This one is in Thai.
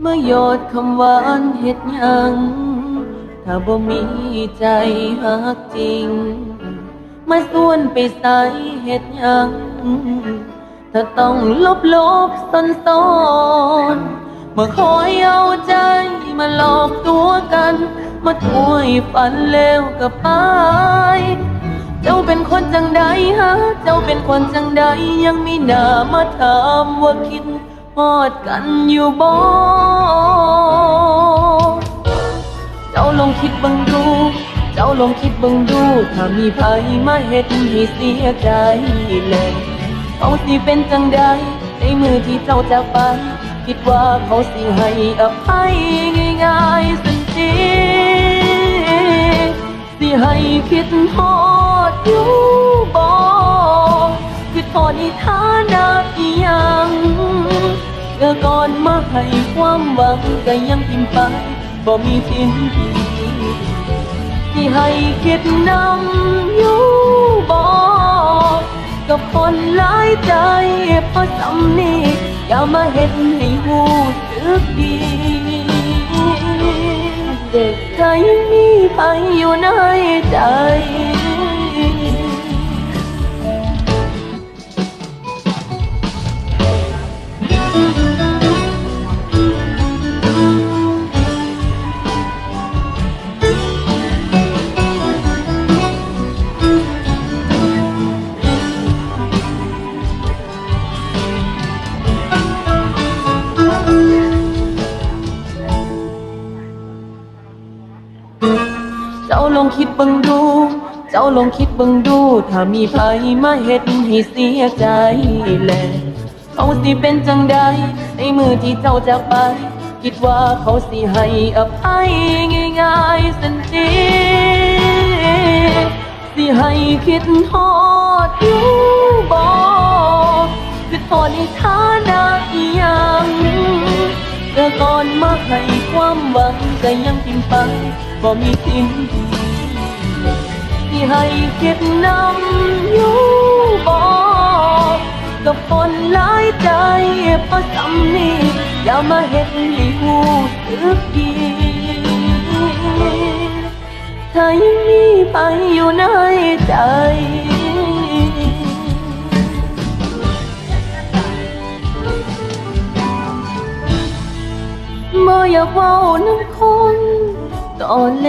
เมื่อดคำหวานเฮ็ดยัง ถ้าบ่มีใจหักจริง มาส่วนไปใส่เฮ็ดยัง ถ้าต้องลบลบซ่อนซ่อนมาคอยเอาใจมาหลอกตัวกัน มาถ้วยฝันแล้วก็ไป เจ้าเป็นคนจังใดฮะ เจ้าเป็นคนจังใดยังมีหน้ามาถามว่าคิด ฮอดกันอยู่บ่เจ้าลองคิดบังดู เจ้าลองคิดบังดู ถ้ามีภัยมาเฮ็ดให้เสียใจเลยเขาสิเป็นจังใดในมือที่เจ้าจากไป คิดว่าเขาสิให้อภัยง่ายๆสันติสิให้คิดฮอดอยู่บ่คือทอดในฐานะอีหยัง อก่อนมาให้ความหวังก็ยังทิมพ์ไปบ่มีทิ้งทีที่ให้คิดนำอยู่บ่กับคนหลายใจเพราะสำนีอย่ามาเห็นให้หูสึกดี เด็กใจยังมีไปอยู่ใน องคิดเบังดู เจ้าลองคิดเบังดู ถ้ามีภัยมาเฮ็ดให้เสียใจแลเขาสิเป็นจังใดในมือที่เจ้าจากไป คิดว่าเขาสิให้อภัยง่ายๆสันติสิให้คิดฮอดอยู่บ่คือโทษในฐานะอีหยังเมื่อก่อนมาให้ความหวังก็ยังทิ้งไปบ่มีทิ้งดี ที่ให้คิดนำอยู่บ่กับคนหลายใจเพราะสำนีอย่ามาเห็นให้หูสึกดีถ้ายังมีไปอยู่ในใจบ่อยากเว้าน้ำคนตอนแล